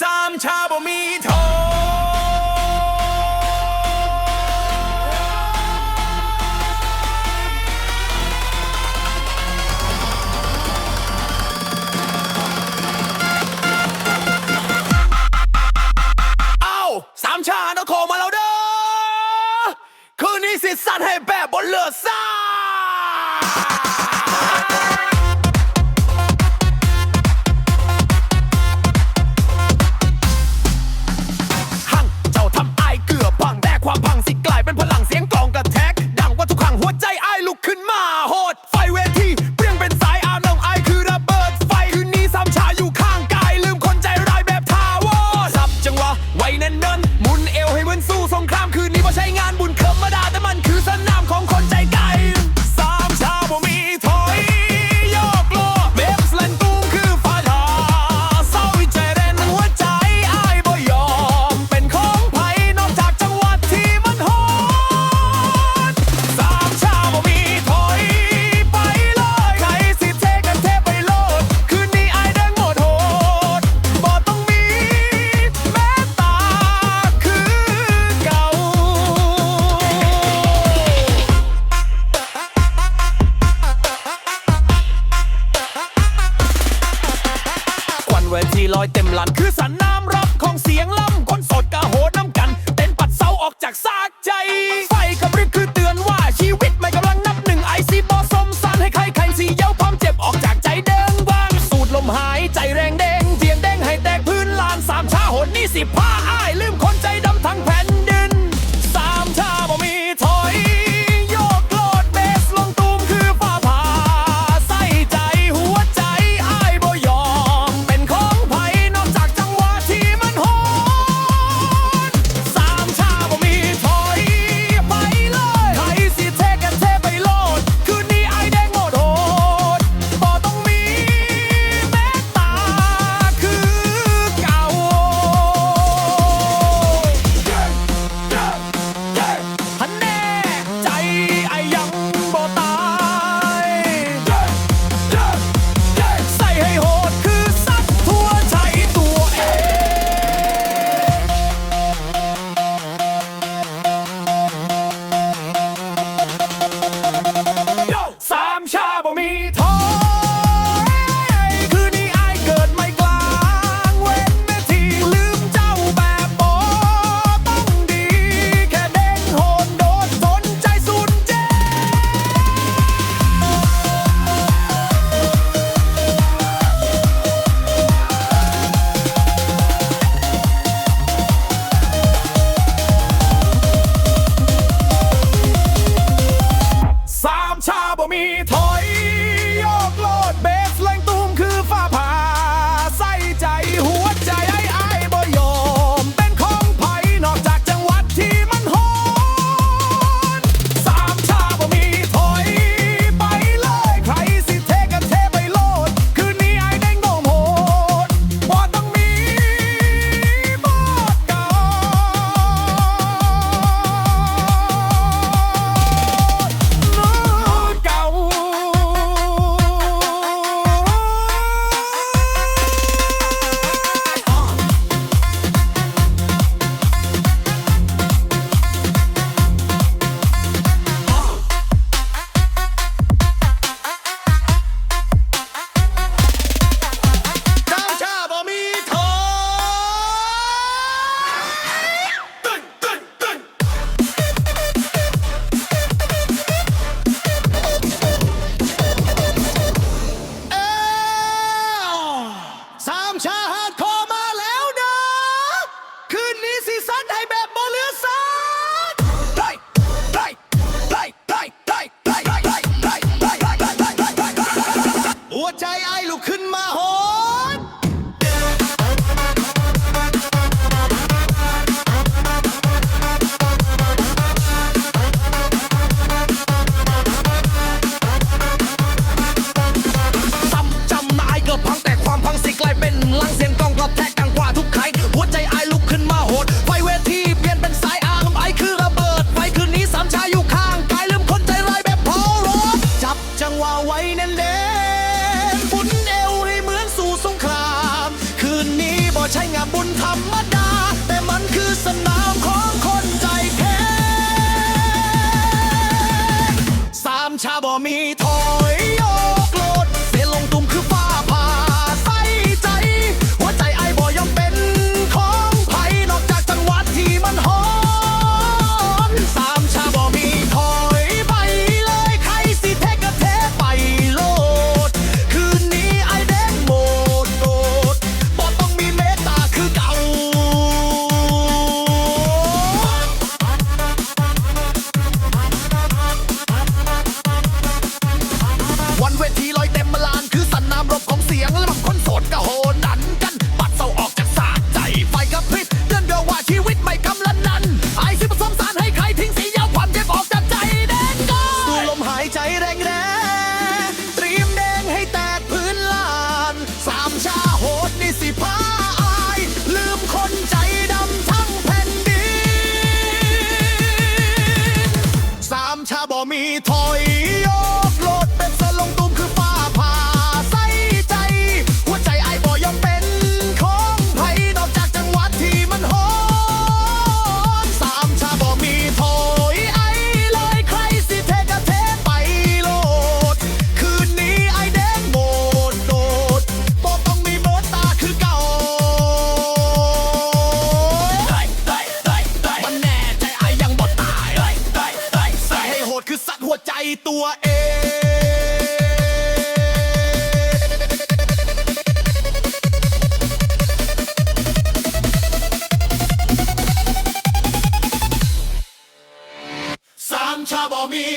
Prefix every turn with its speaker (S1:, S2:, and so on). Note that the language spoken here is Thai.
S1: สามชาบ่มีทสามชาต้องโคมาแล้วเด้อ คืนนี้สิสันให้แบบบนเลือซ่าากใจ ไฟคำริบคือเตือนว่าชีวิตไม่กำลังนับหนึ่งไอซีบอสมสานให้ใครใครสีเย้พร้อมเจ็บออกจากใจเด้งว่าง สูดลมหายใจแรงเด้งเทียงเด้งให้แตกพื้นลานสามชาหนนี่สิบ้า ぼみたい ช call me